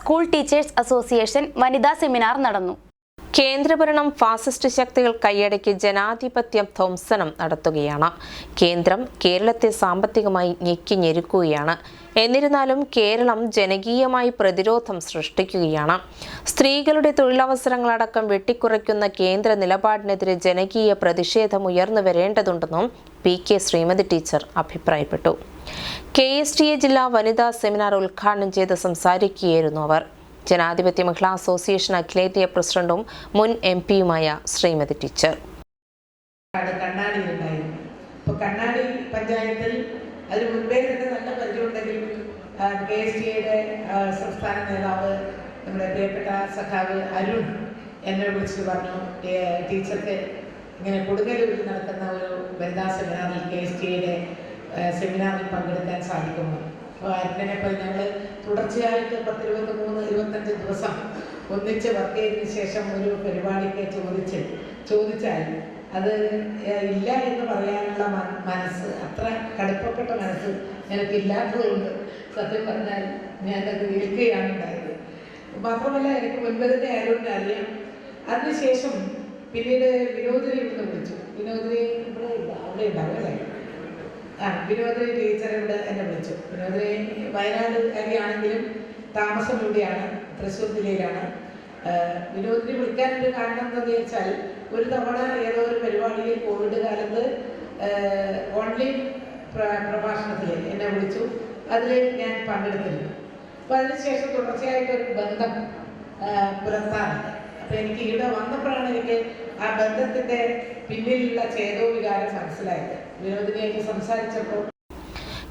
School teachers association വനിതാ seminar നടന്നു. കേന്ദ്രഭരണം ഫാസിസ്റ്റ് ശക്തികൾ കൈയടക്കി ജനാധിപത്യം ധ്വംസനം നടത്തുകയാണ്. കേന്ദ്രം കേരളത്തെ സാമ്പത്തികമായി ഞെക്കി ഞെരുക്കുകയാണ്. എന്നിരുന്നാലും കേരളം ജനകീയമായി പ്രതിരോധം സൃഷ്ടിക്കുകയാണ്. സ്ത്രീകളുടെ തൊഴിലവസരങ്ങളടക്കം വെട്ടിക്കുറയ്ക്കുന്ന കേന്ദ്ര നിലപാടിനെതിരെ ജനകീയ പ്രതിഷേധം ഉയർന്നു വരേണ്ടതുണ്ടെന്നും പി കെ ശ്രീമതി ടീച്ചർ അഭിപ്രായപ്പെട്ടു. കെ എസ് ടി എ ജില്ലാ വനിതാ സെമിനാർ ഉദ്ഘാടനം ചെയ്ത് സംസാരിക്കുകയായിരുന്നു അവർ. ജനാധിപത്യ മഹിളാ അസോസിയേഷൻ അഖിലേന്ത്യാ പ്രസിഡന്റും മുൻ എം പിയുമായ ശ്രീമതി ടീച്ചർ. ആണ് കണ്ണാടിയിലുണ്ടായിരുന്നു അപ്പോൾ കണ്ണാടി പഞ്ചായത്തിൽ അതിന് മുൻപേ തന്നെ നല്ല പരിചയമുണ്ടെങ്കിലും കെ എസ് ടി എയുടെ സംസ്ഥാന നേതാവ് നമ്മുടെ പ്രിയപ്പെട്ട സഖാവ് അരുൺ എന്നെ വിളിച്ച് പറഞ്ഞു ടീച്ചർക്ക് ഇങ്ങനെ കൊടുങ്ങല്ലൂരിൽ നടക്കുന്ന ഒരു വനിതാ സെമിനാറിൽ കെ എസ് ടി എയുടെ സെമിനാറിൽ പങ്കെടുക്കാൻ സാധിക്കുമോ അപ്പോൾ അരുണിനെ ഇപ്പോൾ ഞങ്ങൾ തുടർച്ചയായിട്ട് പത്തിരുപത്തി മൂന്ന് ഇരുപത്തഞ്ച് ദിവസം ഒന്നിച്ച് വർക്ക് ചെയ്തതിന് ശേഷം ഒരു പരിപാടിക്ക് ചോദിച്ച് ചോദിച്ചാൽ അത് ഇല്ല എന്ന് പറയാനുള്ള മനസ്സ് അത്ര കടുപ്പപ്പെട്ട മനസ്സ് എനിക്കില്ലാത്തതുകൊണ്ട് സത്യം പറഞ്ഞാൽ ഞാനത് ഏൽക്കുകയാണ് ഉണ്ടായത്. മാത്രമല്ല എനിക്ക് മുൻപതിനെ ആയതുകൊണ്ട് അറിയാം. അതിനുശേഷം പിന്നീട് വിനോദിനെ ഇവിടുന്ന് വിളിച്ചു. വിനോദിനെ ഇവിടെ ഇല്ല അവിടെ ഉണ്ടാവും അല്ലേ ആ വിനോദിനി ടീച്ചർ ഇവിടെ എന്നെ വിളിച്ചു. വിനോദിനി വയനാട് കാര്യമാണെങ്കിലും താമസം ഇവിടെയാണ് തൃശ്ശൂർ ജില്ലയിലാണ്. വിനോദിനി വിളിക്കാനൊരു കാരണം എന്താണെന്ന് വെച്ചാൽ ഒരു തവണ ഏതോ ഒരു പരിപാടിയിൽ കോവിഡ് കാലത്ത് ഓൺലൈൻ പ്രഭാഷണത്തിൽ എന്നെ വിളിച്ചു. അതിൽ ഞാൻ പങ്കെടുത്തിരുന്നു. അപ്പം അതിനുശേഷം തുടർച്ചയായിട്ടൊരു ബന്ധം പുലർത്താറുണ്ട്. അപ്പോൾ എനിക്ക് ഇവിടെ വന്നപ്പോഴാണ് എനിക്ക് ആ ബന്ധത്തിന്റെ പിന്നിലുള്ള ചേതോ വികാരം മനസ്സിലായത്. വിനോദിനിയൊക്കെ സംസാരിച്ചപ്പോൾ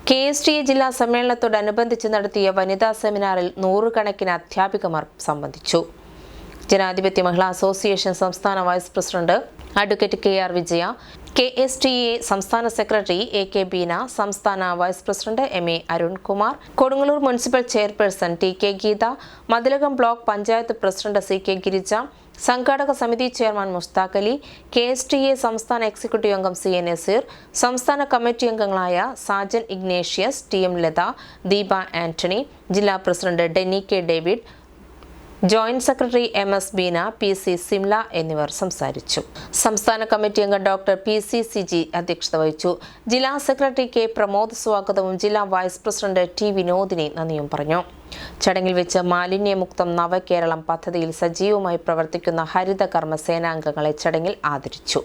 കെ എസ് ടി എ ജില്ലാ സമ്മേളനത്തോടനുബന്ധിച്ച് നടത്തിയ വനിതാ സെമിനാറിൽ നൂറുകണക്കിന് അധ്യാപികമാർ സംബന്ധിച്ചു. ജനാധിപത്യ മഹിളാ അസോസിയേഷൻ സംസ്ഥാന vice president advocate K R Vijaya K S T A സംസ്ഥാന സെക്രട്ടറി എ കെ ബീന സംസ്ഥാന vice president M A Arunkumar Kodungallur municipal chairperson T K Geetha Mathilakam block panchayat president C K Girija സംഘാടക സമിതി chairman Musthaq Ali K S T A സംസ്ഥാന executive അംഗം C A Naseer സംസ്ഥാന committee അംഗങ്ങളായ Sajan Ignatius T M Latha Deepa Antony ജില്ലാ president Denny K David joint secretary M S Beena P C Simla എന്നിവർ സംസാരിച്ചു. സംസ്ഥാന കമ്മിറ്റി അംഗം doctor P C C G അധ്യക്ഷത വഹിച്ചു. ജില്ലാ സെക്രട്ടറി കെ പ്രമോദ് സ്വാഗതവും ജില്ലാ വൈസ് പ്രസിഡന്റ് ടി വിനോദിനി നന്ദിയും പറഞ്ഞു. ചടങ്ങിൽ വെച്ച് മാലിന്യമുക്തം നവകേരളം പദ്ധതിയിൽ സജീവമായി പ്രവർത്തിക്കുന്ന ഹരിതകർമ്മ സേനാംഗങ്ങളെ ചടങ്ങിൽ ആദരിച്ചു.